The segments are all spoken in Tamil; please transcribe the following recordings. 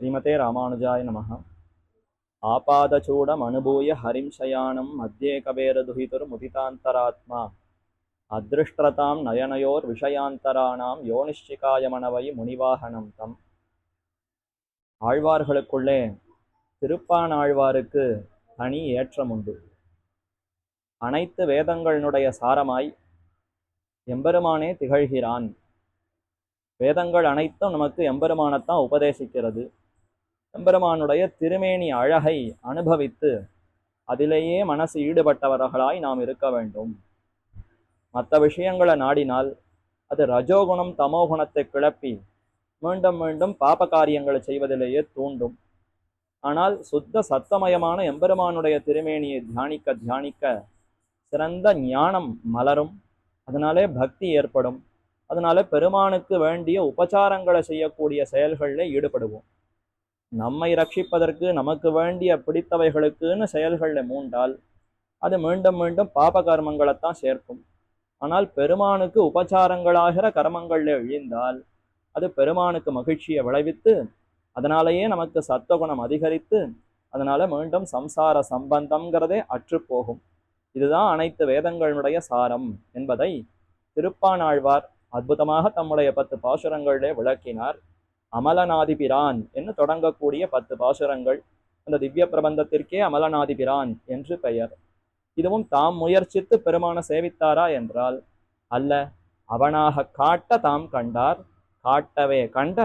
ஸ்ரீமதே ராமானுஜாய நமக ஆபாதச்சூடம் அனுபூய ஹரிம்சயானம் சயானம் முதிதாந்தராத்மா. அதிருஷ்டதாம் நயனயோர் விஷயாந்தராணாம் யோனிஷ்டிகாயமனவை முனிவாகனம் தம். ஆழ்வார்களுக்குள்ளே திருப்பானாழ்வாருக்கு தனி ஏற்றமுண்டு. அனைத்து வேதங்களினுடைய சாரமாய் எம்பெருமானே திகழ்கிறான். வேதங்கள் அனைத்தும் நமக்கு எம்பெருமானத்தான் உபதேசிக்கிறது. எம்பெருமானுடைய திருமேனி அழகை அனுபவித்து அதிலேயே மனசு ஈடுபட்டவர்களாய் நாம் இருக்க வேண்டும். மற்ற விஷயங்களை நாடினால் அது ரஜோகுணம் தமோகுணத்தை கிளப்பி மீண்டும் மீண்டும் பாப காரியங்களை செய்வதிலேயே தூண்டும். ஆனால் சுத்த சத்தமயமான எம்பெருமானுடைய திருமேனியை தியானிக்க தியானிக்க சிறந்த ஞானம் மலரும். அதனாலே பக்தி ஏற்படும். அதனால பெருமானுக்கு வேண்டிய உபச்சாரங்களை செய்யக்கூடிய செயல்களில் ஈடுபடுவோம். நம்மை ரட்சிப்பதற்கு நமக்கு வேண்டிய பிடித்தவைகளுக்குன்னு செயல்களில் மூண்டால் அது மீண்டும் மீண்டும் பாப கர்மங்களைத்தான் சேர்க்கும். ஆனால் பெருமானுக்கு உபச்சாரங்களாகிற கர்மங்களில் இழிந்தால் அது பெருமானுக்கு மகிழ்ச்சியை விளைவித்து அதனாலேயே நமக்கு சத்துவகுணம் அதிகரித்து அதனால மீண்டும் சம்சார சம்பந்தம்ங்கிறதே அற்றுப்போகும். இதுதான் அனைத்து வேதங்களுடைய சாரம் என்பதை திருப்பானாழ்வார் அற்புதமாக தம்முடைய பத்து பாசுரங்களிலே விளக்கினார். அமலநாதிபிரான் என்று தொடங்கக்கூடிய பத்து பாசுரங்கள் அந்த திவ்ய பிரபந்தத்திற்கே அமலநாதிபிரான் என்று பெயர். இதுவும் தாம் முயற்சித்து பெருமான சேவித்தாரா என்றால் அல்ல அவனாக காட்ட தாம் கண்டார். காட்டவே கண்ட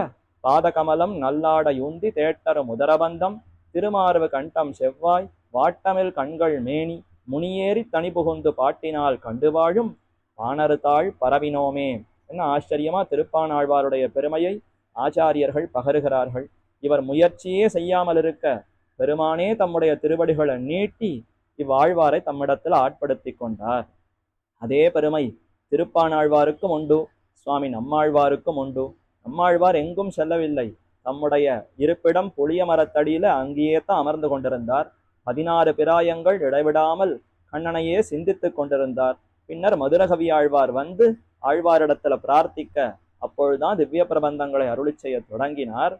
பாதகமலம் நல்லாட யுந்தி தேட்டரு முதரபந்தம் திருமார்வு கண்டம் செவ்வாய் வாட்டமில் கண்கள் மேனி முனியேறி தனி புகுந்து பாட்டினால் கண்டு வாழும் வானறுதாள் பரவினோமே. என்ன ஆச்சரியமா திருப்பானாழ்வாருடைய பெருமையை ஆச்சாரியர்கள் பகருகிறார்கள். இவர் முயற்சியே செய்யாமல் இருக்க பெருமானே தம்முடைய திருவடிகளை நீட்டி இவ்வாழ்வாரை தம்மிடத்தில் ஆட்படுத்தி கொண்டார். அதே பெருமை திருப்பானாழ்வாருக்கும் உண்டு சுவாமி நம்மாழ்வாருக்கும் உண்டு. நம்மாழ்வார் எங்கும் செல்லவில்லை. தம்முடைய இருப்பிடம் புளிய மரத்தடியில அங்கேயே தான் அமர்ந்து கொண்டிருந்தார். பதினாறு பிராயங்கள் இடைவிடாமல் கண்ணனையே சிந்தித்துக் கொண்டிருந்தார். பின்னர் மதுரகவி ஆழ்வார் வந்து ஆழ்வாரிடத்துல பிரார்த்திக்க அப்பொழுதுதான் திவ்ய பிரபந்தங்களை அருளி செய்ய தொடங்கினார்.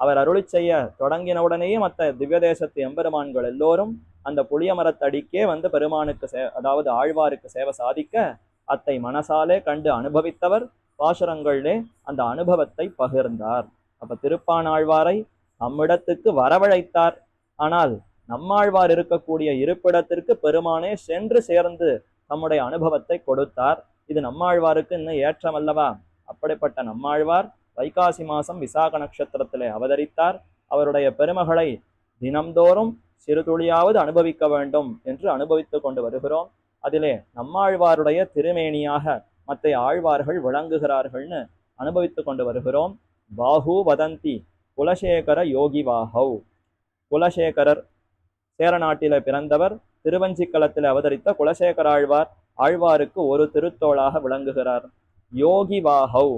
அவர் அருளி செய்ய தொடங்கினவுடனேயே மற்ற திவ்ய தேசத்து எம்பெருமான்கள் எல்லோரும் அந்த புளிய மரத்தடிக்கே வந்து பெருமானுக்கு சே அதாவது ஆழ்வாருக்கு சேவை சாதிக்க அத்தை மனசாலே கண்டு அனுபவித்தவர். பாசுரங்களிலே அந்த அனுபவத்தை பகிர்ந்தார். அப்ப திருப்பானாழ்வாரை நம்மிடத்துக்கு வரவழைத்தார். ஆனால் நம்மாழ்வார் இருக்கக்கூடிய இருப்பிடத்திற்கு பெருமானே சென்று சேர்ந்து தம்முடைய அனுபவத்தை கொடுத்தார். இது நம்மாழ்வாருக்கு இன்னும் ஏற்றமல்லவா? அப்படிப்பட்ட நம்மாழ்வார் வைகாசி மாசம் விசாக நட்சத்திரத்திலே அவதரித்தார். அவருடைய பெருமகளை தினம்தோறும் சிறு துளியாவது அனுபவிக்க வேண்டும் என்று அனுபவித்து கொண்டு வருகிறோம். அதிலே நம்மாழ்வாருடைய திருமேனியாக மற்ற ஆழ்வார்கள் விளங்குகிறார்கள்னு அனுபவித்து கொண்டு வருகிறோம். பாஹு வதந்தி குலசேகர யோகி வாஹவ். குலசேகரர் சேரநாட்டில பிறந்தவர் திருவஞ்சிக்கலத்தில் அவதரித்த குலசேகர ஆழ்வார் ஆழ்வாருக்கு ஒரு திருத்தோளாக விளங்குகிறார். யோகி வாஹவ்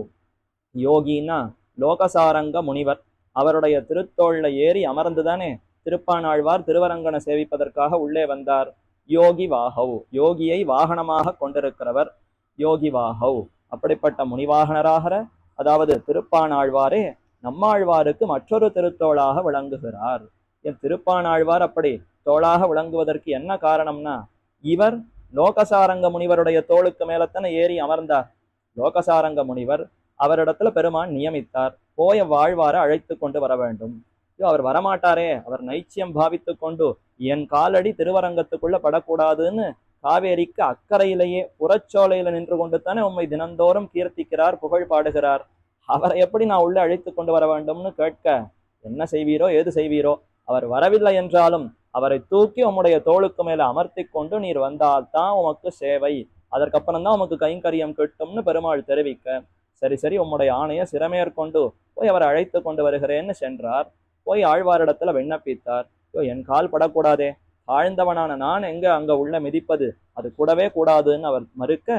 யோகின்னா லோகசாரங்க முனிவர். அவருடைய திருத்தோள்ல ஏறி அமர்ந்துதானே திருப்பானாழ்வார் திருவரங்கனை சேவிப்பதற்காக உள்ளே வந்தார். யோகி வாஹவ் யோகியை வாகனமாக கொண்டிருக்கிறவர் யோகி வாஹவ் அப்படிப்பட்ட முனிவாகனராகிற அதாவது திருப்பானாழ்வாரே நம்மாழ்வாருக்கு மற்றொரு திருத்தோளாக விளங்குகிறார். என் திருப்பானாழ்வார் அப்படி தோளாக விளங்குவதற்கு என்ன காரணம்னா இவர் லோகசாரங்க முனிவருடைய தோளுக்கு மேலத்தானே ஏறி அமர்ந்தார். லோகசாரங்க முனிவர் அவரிடத்துல பெருமான் நியமித்தார். போய வாழ்வார அழைத்து கொண்டு வர வேண்டும். ஐயோ அவர் வரமாட்டாரே. அவர் நைச்சியம் பாவித்து கொண்டு என் காலடி திருவரங்கத்துக்குள்ள படக்கூடாதுன்னு காவேரிக்கு அக்கறையிலேயே புறச்சோலையில நின்று கொண்டு தானே உண்மை தினந்தோறும் கீர்த்திக்கிறார் புகழ் பாடுகிறார். அவரை எப்படி நான் உள்ளே அழைத்து கொண்டு வர வேண்டும்னு கேட்க என்ன செய்வீரோ ஏது செய்வீரோ? அவர் வரவில்லை என்றாலும் அவரை தூக்கி உம்முடைய தோளுக்கு மேல அமர்த்தி கொண்டு நீர் வந்தால்தான் உமக்கு சேவை. அதற்கப்புறம் தான் உமக்கு கைங்கரியம் கெட்டும்னு பெருமாள் தெரிவிக்க சரி சரி உம்முடைய ஆணையை சிறமேற்கொண்டு போய் அவரை அழைத்து கொண்டு வருகிறேன்னு சென்றார். போய் ஆழ்வாரிடத்துல விண்ணப்பித்தார். ஐயோ என் கால் படக்கூடாதே. ஆழ்ந்தவனான நான் எங்க அங்க உள்ள மிதிப்பது? அது கூடவே கூடாதுன்னு அவர் மறுக்க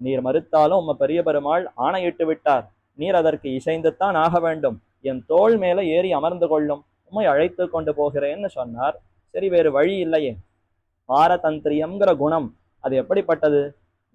நீர் மறுத்தாலும் உம்ம பெரிய பெருமாள் ஆணையிட்டு விட்டார். நீர் அதற்கு இசைந்துத்தான் ஆக வேண்டும். என் தோள் மேல ஏறி அமர்ந்து கொள்ளும். உம்மை அழைத்து கொண்டு போகிறேன்னு சொன்னார். சரி வேறு வழி இல்லையே. பாரதந்திரியம்ங்கிற குணம் அது எப்படிப்பட்டது?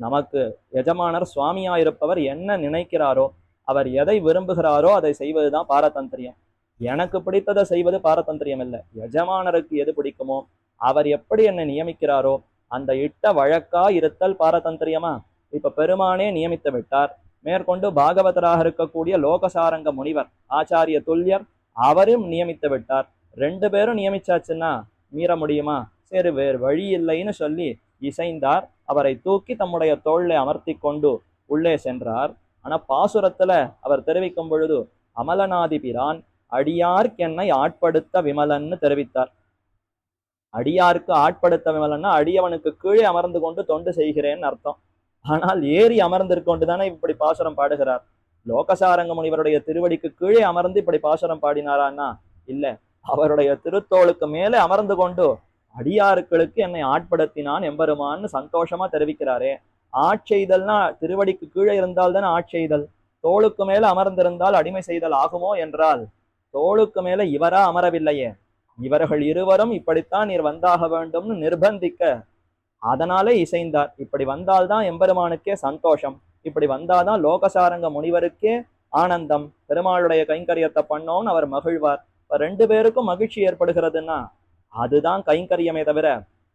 நமக்கு எஜமானர் சுவாமியாயிருப்பவர் என்ன நினைக்கிறாரோ அவர் எதை விரும்புகிறாரோ அதை செய்வதுதான் பாரதந்திரியம். எனக்கு பிடித்ததை செய்வது பாரதந்திரியம் இல்லை. எஜமானருக்கு எது பிடிக்குமோ அவர் எப்படி என்னை நியமிக்கிறாரோ அந்த இட்ட வழக்கா இருத்தல் பாரதந்திரியமா? இப்ப பெருமானே நியமித்து விட்டார். மேற்கொண்டு பாகவதராக இருக்கக்கூடிய லோகசாரங்க முனிவர் ஆச்சாரிய துல்யர் அவரும் நியமித்து விட்டார். ரெண்டு பேரும் நியமிச்சாச்சுன்னா மீற முடியுமா? சரி வேறு வழி இல்லைன்னு சொல்லி இசைந்தார். அவரை தூக்கி தம்முடைய தோளை அமர்த்தி கொண்டு உள்ளே சென்றார். ஆனா பாசுரத்துல அவர் தெரிவிக்கும் பொழுது அமலநாதிபிரான் அடியார்க்கு என்னை ஆட்படுத்த விமலன்னு தெரிவித்தார். அடியாருக்கு ஆட்படுத்த விமலன்னா அடியவனுக்கு கீழே அமர்ந்து கொண்டு தொண்டு செய்கிறேன்னு அர்த்தம். ஆனால் ஏறி அமர்ந்திருக்கொண்டு தானே இப்படி பாசுரம் பாடுகிறார்? லோகசாரங்க முனிவருடைய திருவடிக்கு கீழே அமர்ந்து இப்படி பாசுரம் பாடினாரான்னா இல்ல அவருடைய திருத்தோளுக்கு மேலே அமர்ந்து கொண்டு அடியாருக்களுக்கு என்னை ஆட்படுத்தினான் எம்பெருமான்னு சந்தோஷமா தெரிவிக்கிறாரே. ஆட்செய்தல்னா திருவடிக்கு கீழே இருந்தால் தானே ஆட்செய்தல் தோளுக்கு மேல அமர்ந்திருந்தால் அடிமை செய்தல் ஆகுமோ என்றால் தோளுக்கு மேல இவரா அமரவில்லையே. இவர்கள் இருவரும் இப்படித்தான் நீர் வந்தாக வேண்டும்னு நிர்பந்திக்க அதனாலே இசைந்தார். இப்படி வந்தால்தான் எம்பெருமானுக்கே சந்தோஷம். இப்படி வந்தாதான் லோகசாரங்க முனிவருக்கே ஆனந்தம். பெருமாளுடைய கைங்கரியத்தை பண்ணோம்னு அவர் மகிழ்வார். இப்ப ரெண்டு பேருக்கும் மகிழ்ச்சி ஏற்படுகிறதுன்னா அதுதான் கைங்கரியமே தவிர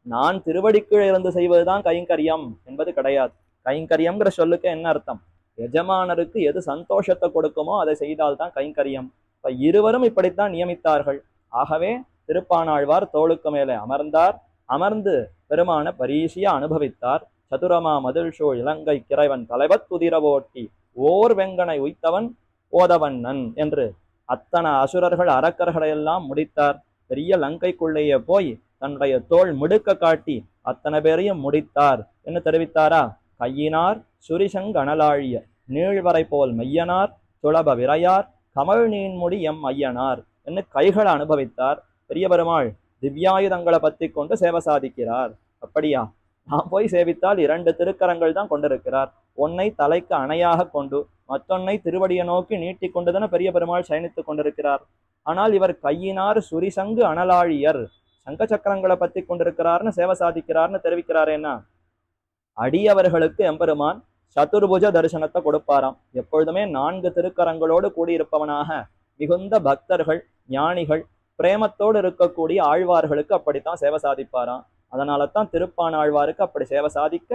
நான் திருவடிக்கீழ் இருந்து செய்வதுதான் கைங்கரியம் என்பது கிடையாது. கைங்கரியம்ங்கிற சொல்லுக்கு என்ன அர்த்தம்? எஜமானருக்கு எது சந்தோஷத்தை கொடுக்குமோ அதை செய்தால்தான் கைங்கரியம். இப்ப இருவரும் இப்படித்தான் நியமித்தார்கள். ஆகவே திருப்பானாழ்வார் தோளுக்கு மேலே அமர்ந்தார். அமர்ந்து பெருமான பரீசிய அனுபவித்தார். சதுரமா மதில்ஷோ இலங்கை கிரைவன் தலைவத் குதிரவோட்டி ஓர் வெங்கனை உய்த்தவன் ஓதவண்ணன் என்று அத்தனை அசுரர்கள் அரக்கர்களை எல்லாம் முடித்தார். பெரிய லங்கைக்குள்ளேயே போய் தன்னுடைய தோள் முடுக்க காட்டி அத்தனை பேரையும் முடித்தார். என்று தெரிவித்தாரா? கையினார் சுரிசங்கணலாழிய நீழ்வரை போல் மெய்யனார் துளப விரையார் கமல் நீன்முடி எம் ஐயனார் என்று கைகளை அனுபவித்தார். பெரிய பெருமாள் திவ்யாயுதங்களை பற்றி கொண்டு சேவை சாதிக்கிறார். அப்படியா? நான் போய் சேவித்தால் இரண்டு திருக்கரங்கள் தான் கொண்டிருக்கிறார். ஒன்னை தலைக்கு அணையாக கொண்டு மற்றொன்னை திருவடியை நோக்கி நீட்டி கொண்டுதான பெரிய பெருமாள் சயனித்துக் கொண்டிருக்கிறார். ஆனால் இவர் கையினார் சுரிசங்கு அனலாழியர். சங்க சக்கரங்களை பத்தி கொண்டிருக்கிறார்னு சேவை சாதிக்கிறார்னு தெரிவிக்கிறாரேன்னா அடியவர்களுக்கு எம்பெருமான் சதுர்புஜ தரிசனத்தை கொடுப்பாராம். எப்பொழுதுமே நான்கு திருக்கரங்களோடு கூடியிருப்பவனாக மிகுந்த பக்தர்கள் ஞானிகள் பிரேமத்தோடு இருக்கக்கூடிய ஆழ்வார்களுக்கு அப்படித்தான் சேவை சாதிப்பாராம். அதனால தான் திருப்பானாழ்வாருக்கு அப்படி சேவை சாதிக்க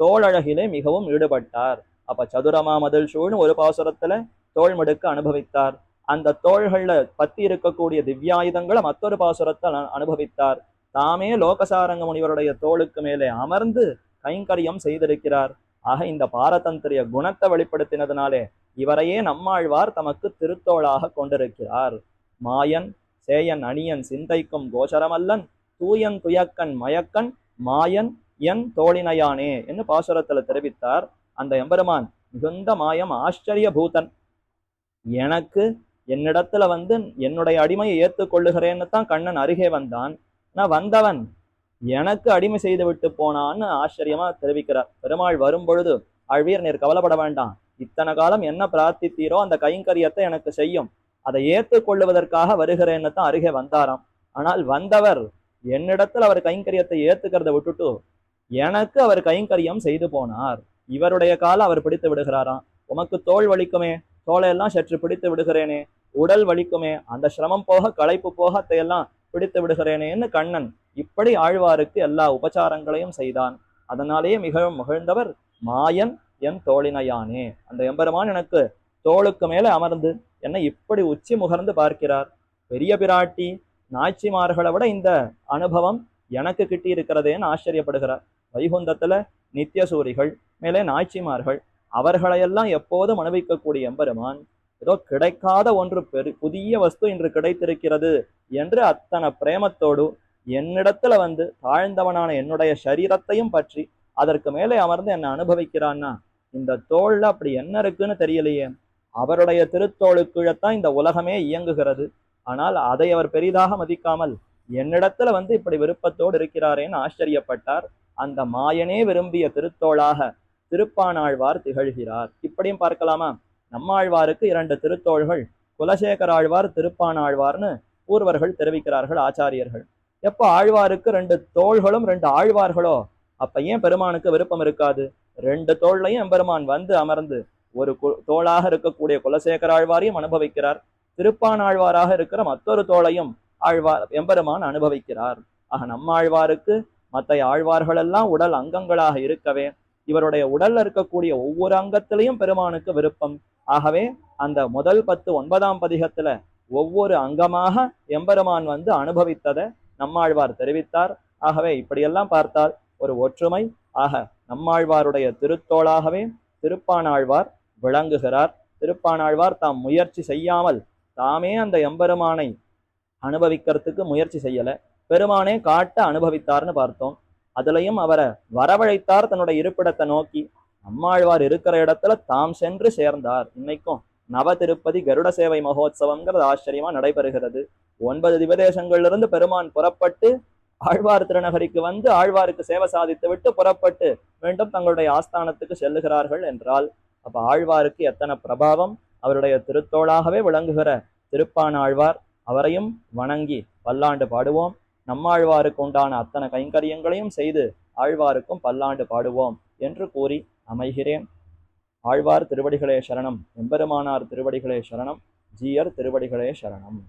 தோழழகிலே மிகவும் ஈடுபட்டார். அப்ப சதுரமா மதில் சூழ்னு ஒரு பாசுரத்துல தோள் மடுக்க அனுபவித்தார். அந்த தோள்கள்ல பத்தி இருக்கக்கூடிய திவ்யாயுதங்களை மற்றொரு பாசுரத்தை அனுபவித்தார். தாமே லோகசாரங்க முனிவருடைய தோளுக்கு மேலே அமர்ந்து கைங்கரியம் செய்திருக்கிறார். ஆக இந்த பாரதந்திரிய குணத்தை வெளிப்படுத்தினதுனாலே இவரையே நம்மாழ்வார் தமக்கு திருத்தோளாக கொண்டிருக்கிறார். மாயன் சேயன் அணியன் சிந்தைக்கும் கோச்சரமல்லன் தூயன் துயக்கன் மயக்கன் மாயன் என் தோழினையானே என்று பாசுரத்துல தெரிவித்தார் அந்த எம்பெருமான். மிகுந்த மாயம் ஆச்சரிய பூதன். எனக்கு என்னிடத்துல வந்து என்னுடைய அடிமையை ஏற்றுக்கொள்ளுகிறேன்னு தான் கண்ணன் அருகே வந்தான். நான் வந்தவன். எனக்கு அடிமை செய்து விட்டு போனான்னு ஆச்சரியமா தெரிவிக்கிறார். பெருமாள் வரும் பொழுது அழ்வீர் நீர் கவலைப்பட வேண்டாம். இத்தனை காலம் என்ன பிரார்த்தித்தீரோ அந்த கைங்கரியத்தை எனக்கு செய்யும். அதை ஏற்றுக்கொள்ளுவதற்காக வருகிறேன்னு தான் அருகே வந்தாராம். ஆனால் வந்தவர் என்னிடத்தில் அவர் கைங்கரியத்தை ஏத்துக்கிறத விட்டுட்டு எனக்கு அவர் கைங்கரியம் செய்து போனார். இவருடைய காலை அவர் பிடித்து விடுகிறாராம். உமக்கு தோல் வலிக்குமே? தோலையெல்லாம் சற்று பிடித்து விடுகிறேனே. உடல் வலிக்குமே? அந்த சிரமம் போக களைப்பு போகத்தையெல்லாம் பிடித்து விடுகிறேனேன்னு கண்ணன் இப்படி ஆழ்வாருக்கு எல்லா உபச்சாரங்களையும் செய்தான். அதனாலேயே மிகவும் மகிழ்ந்தவர் மாயன் என் தோழினையானே. அந்த எம்பெருமான் எனக்கு தோளுக்கு மேலே அமர்ந்து என்னை இப்படி உச்சி முகர்ந்து பார்க்கிறார். பெரிய பிராட்டி நாச்சிமார்களை விட இந்த அனுபவம் எனக்கு கிட்டி இருக்கிறதேன்னு ஆச்சரியப்படுகிறார். வைகுந்தத்துல நித்தியசூரிகள் மேலே நாச்சிமார்கள் அவர்களையெல்லாம் எப்போதும் அனுபவிக்கக்கூடிய எம்பெருமான் ஏதோ கிடைக்காத ஒன்று பெரு புதிய வஸ்து இன்று கிடைத்திருக்கிறது என்று அத்தனை பிரேமத்தோடு என்னிடத்துல வந்து தாழ்ந்தவனான என்னுடைய சரீரத்தையும் பற்றி அதற்கு மேலே அமர்ந்து என்னை அனுபவிக்கிறான்னா இந்த தோல்ல அப்படி என்ன இருக்குன்னு தெரியலையே. அவருடைய திருத்தோளுக்குழத்தான் இந்த உலகமே இயங்குகிறது. ஆனால் அதை அவர் பெரிதாக மதிக்காமல் என்னிடத்துல வந்து இப்படி விருப்பத்தோடு இருக்கிறாரேன்னு ஆச்சரியப்பட்டார். அந்த மாயனே விரும்பிய திருத்தோளாக திருப்பானாழ்வார் திகழ்கிறார். இப்படியும் பார்க்கலாமா? நம்மாழ்வாருக்கு இரண்டு திருத்தோள்கள் குலசேகர் ஆழ்வார் திருப்பானாழ்வார்னு பூர்வர்கள் தெரிவிக்கிறார்கள் ஆச்சாரியர்கள். எப்போ ஆழ்வாருக்கு ரெண்டு தோள்களும் ரெண்டு ஆழ்வார்களோ அப்ப ஏன் பெருமானுக்கு விருப்பம் இருக்காது? ரெண்டு தோள்லையும் எம்பெருமான் வந்து அமர்ந்து ஒரு கு- தோளாக இருக்கக்கூடிய குலசேகர ஆழ்வாரையும் அனுபவிக்கிறார். திருப்பானாழ்வாராக இருக்கிற மற்றொரு தோளையும் ஆழ்வார் எம்பெருமான் அனுபவிக்கிறார். ஆக நம்மாழ்வாருக்கு மற்ற ஆழ்வார்களெல்லாம் உடல் அங்கங்களாக இருக்கவே இவருடைய உடல்ல இருக்கக்கூடிய ஒவ்வொரு அங்கத்திலையும் பெருமானுக்கு விருப்பம். ஆகவே அந்த முதல் பத்து ஒன்பதாம் பதிகத்துல ஒவ்வொரு அங்கமாக எம்பெருமான் வந்து அனுபவித்ததை நம்மாழ்வார் தெரிவித்தார். ஆகவே இப்படியெல்லாம் பார்த்தால் ஒரு ஒற்றுமை. ஆக நம்மாழ்வாருடைய திருத்தோளாகவே திருப்பானாழ்வார் விளங்குகிறார். திருப்பானாழ்வார் தாம் முயற்சி செய்யாமல் தாமே அந்த எம்பெருமானை அனுபவிக்கிறதுக்கு முயற்சி செய்யல. பெருமானே காட்ட அனுபவித்தார்னு பார்த்தோம். அதுலயும் அவரை வரவழைத்தார் தன்னுடைய இருப்பிடத்தை நோக்கி. அம்மாழ்வார் இருக்கிற இடத்துல தாம் சென்று சேர்ந்தார். இன்னைக்கும் நவ திருப்பதி கருட சேவை மகோத்சவங்கிறது ஆச்சரியமா நடைபெறுகிறது. ஒன்பது திவதேசங்கள்லிருந்து பெருமான் புறப்பட்டு ஆழ்வார் திருநகரிக்கு வந்து ஆழ்வாருக்கு சேவை சாதித்து விட்டு புறப்பட்டு மீண்டும் தங்களுடைய ஆஸ்தானத்துக்கு செல்லுகிறார்கள் என்றால் அப்ப ஆழ்வாருக்கு எத்தனை பிரபாவம்? அவருடைய திருத்தோளாகவே விளங்குகிற திருப்பானாழ்வார் அவரையும் வணங்கி பல்லாண்டு பாடுவோம். நம்மாழ்வாருக்கு உண்டான அத்தனை கைங்கரியங்களையும் செய்து ஆழ்வாருக்கும் பல்லாண்டு பாடுவோம் என்று கூறி அமைகிறேன். ஆழ்வார் திருவடிகளே சரணம். எம்பெருமானார் திருவடிகளே சரணம். ஜீயர் திருவடிகளே சரணம்.